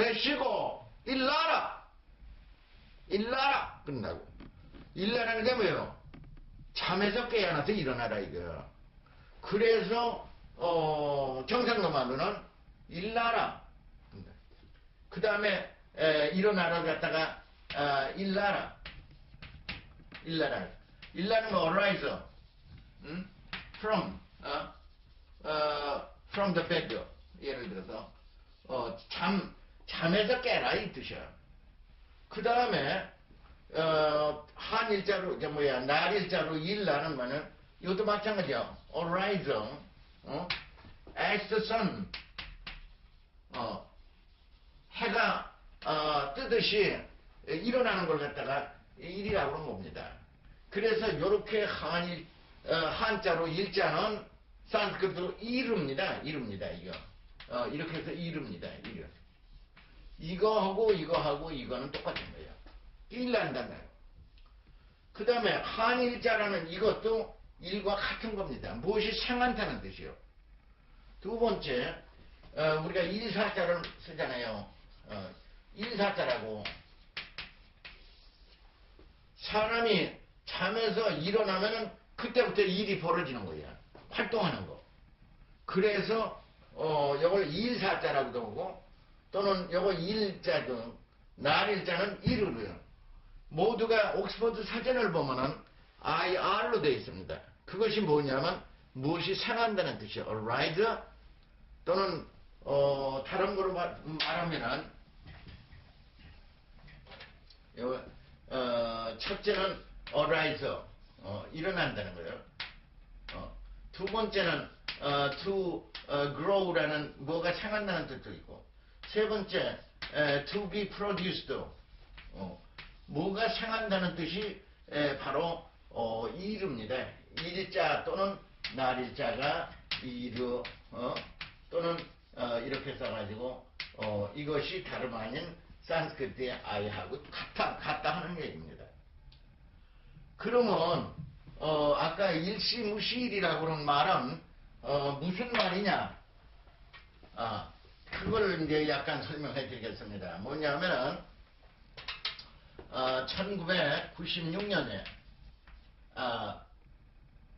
눈 메시고 일나라 일나라 끝나고 일나라는 게 뭐예요? 잠에서 깨어나서 일어나라 이거야. 그래서 어, 경상도 말로는 일나라. 그 다음에 일어나라 갖다가 아, 일나라. 일나라. 일나는 뭐 arise. 음? from 어? 어, from the bed. 예를 들어서 어, 잠 잠에서 깨라 이 뜻이야. 그 다음에 어, 한일자로 이제 뭐야 날일자로 일나는 거는 이것도 마찬가지야. arise. 어? as the sun. 어, 해가 어, 뜨듯이 일어나는 걸 갖다가 일이라고 하는 겁니다. 그래서 이렇게 한일 어, 한자로 일자는 산스크트로 이릅니다. 이릅니다. 이거 어, 이렇게 해서 이릅니다. 이거 이거하고 이거하고 이거는 똑같은 거예요. 일난다는 그 다음에 한일자라는 이것도 일과 같은 겁니다. 무엇이 생한다는 뜻이요. 두 번째 어, 우리가 일사자를 쓰잖아요. 어, 일사자라고 사람이 잠에서 일어나면은 그때부터 일이 벌어지는 거야. 활동하는 거. 그래서 어 이걸 일사자라고도 하고 또는 이거 일자도 날일자는 일을 모두가 옥스퍼드 사전을 보면은 IR로 되어 있습니다. 그것이 뭐냐면 무엇이 생한다는 뜻이에요. arise 또는 어, 다른 거로 말, 말하면은 요, 어, 첫째는 arise 어, 일어난다는 거예요. 어, 두 번째는 어, to 어, grow라는 뭐가 생한다는 뜻도 있고 세 번째 에, to be produced 어, 뭐가 생한다는 뜻이 에, 바로 어, 일입니다. 일자 또는 날일자가 이르 어, 또는 어, 이렇게 써가지고 어, 이것이 다름 아닌 산스크리트의 아이하고 같다, 같다 하는 얘기입니다. 그러면 어, 아까 일시무시일이라고 하는 말은 어, 무슨 말이냐? 아, 그걸 이제 약간 설명해 드리겠습니다. 뭐냐면은 어, 1996년에 아,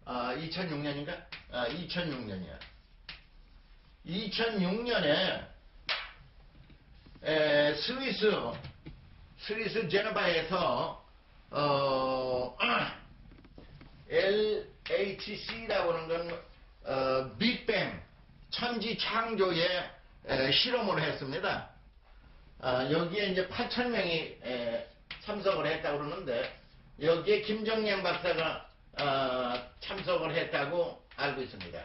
아 2006년인가? 아, 2006년이야. 2006년에 에, 스위스 스위스 제네바에서 어, LHC라고 하는 건 어, 빅뱅 천지 창조에 에, 실험을 했습니다. 아, 여기에 이제 8천 명이 에, 참석을 했다고 그러는데 여기에 김정량 박사가 어, 참석을 했다고 알고 있습니다.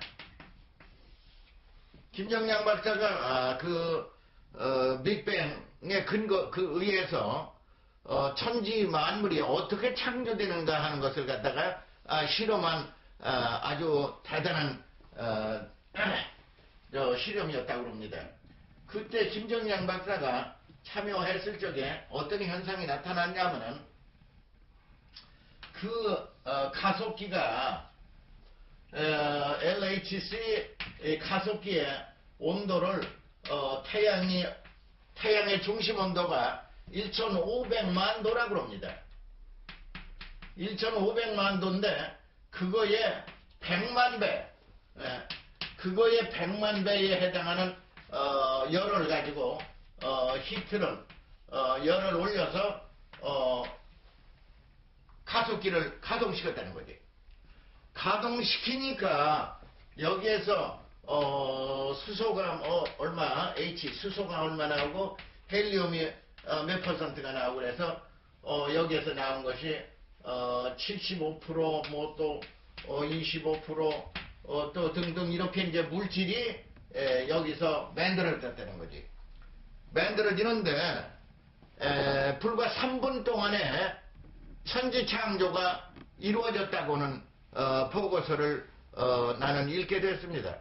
김정량 박사가 아, 그 어, 빅뱅의 근거 그 의해서 어, 천지 만물이 어떻게 창조되는가 하는 것을 갖다가 아, 실험한 아, 주 대단한 어, 저 실험이었다고 합니다. 그때 김정량 박사가 참여했을 적에 어떤 현상이 나타났냐면은 그 어, 가속기가 어, LHC 가속기의 온도를 어, 태양이 태양의 중심 온도가 1,500만 도라고 합니다. 1,500만 도인데 그거에 100만 배, 예, 그거에 100만 배에 해당하는 어, 열을 가지고 어, 히트를 어, 열을 올려서 어, 가속기를 가동시켰다는 거지. 가동시키니까 여기에서 어, 수소가 어, 얼마 H 수소가 얼마 나오고 헬리움이 어, 몇 퍼센트가 나오고 그래서 어, 여기에서 나온 것이 어, 75%뭐 또25% 또 어, 등등 이렇게 이제 물질이 에, 여기서 만들어졌다는 거지. 만들어지는데 에, 불과 3분 동안에 천지 창조가 이루어졌다고는 어, 보고서를 어, 나는 읽게 됐습니다.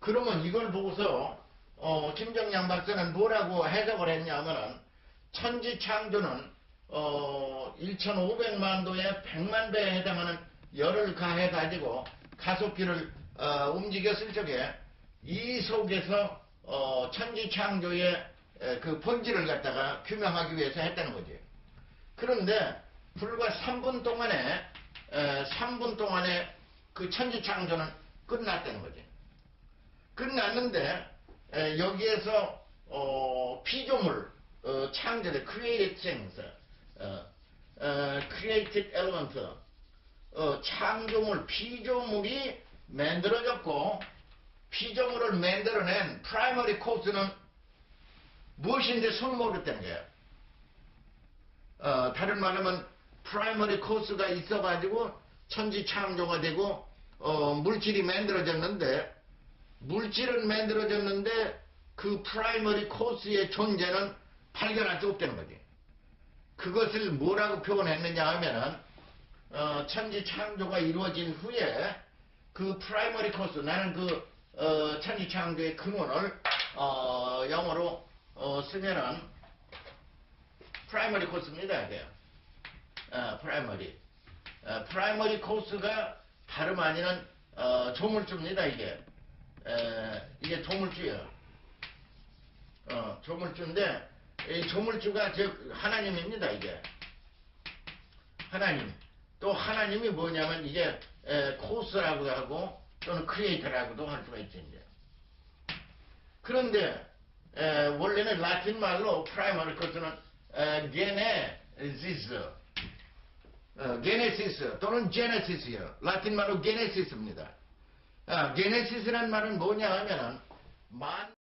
그러면 이걸 보고서 어, 김정양 박사는 뭐라고 해석을 했냐면은 천지 창조는 어, 1,500만 도에 100만 배에 해당하는 열을 가해 가지고 가속기를 어, 움직였을 적에 이 속에서 어, 천지창조의 에, 그 본질을 갖다가 규명하기 위해서 했다는 거지. 그런데 불과 3분 동안에 에, 3분 동안에 그 천지창조는 끝났다는 거지. 끝났는데 에, 여기에서 어, 피조물 어, 창조의 어, created element, 어, 창조물, 피조물이 만들어졌고 피조물을 만들어낸 프라이머리 코스는 무엇인지 손 모르겠다는 거예요. 어, 다른 말하면 프라이머리 코스가 있어가지고 천지 창조가 되고 어, 물질이 만들어졌는데 물질은 만들어졌는데 그 프라이머리 코스의 존재는 발견할 수 없다는 거지. 그것을 뭐라고 표현했느냐 하면은 어, 천지 창조가 이루어진 후에 그 프라이머리 코스 나는 그 어, 천지 창조의 근원을 어, 영어로 어, 쓰면은 프라이머리 코스입니다 이게. 어, 프라이머리. 어, 프라이머리 코스가 다름 아니는 어, 조물주입니다 이게. 에, 이게 조물주예요. 어, 조물주인데 이 조물주가 즉 하나님입니다 이게. 하나님 또 하나님이 뭐냐면 이게 에, 코스라고 하고 또는 크리에이터라고도 할 수가 이제. 그런데 에, 원래는 라틴 말로 프라이머리 코스는 에, 게네시스 어, 게네시스 또는 제네시스요. 라틴 말로 게네시스입니다. 아, 게네시스란 말은 뭐냐 하면은 만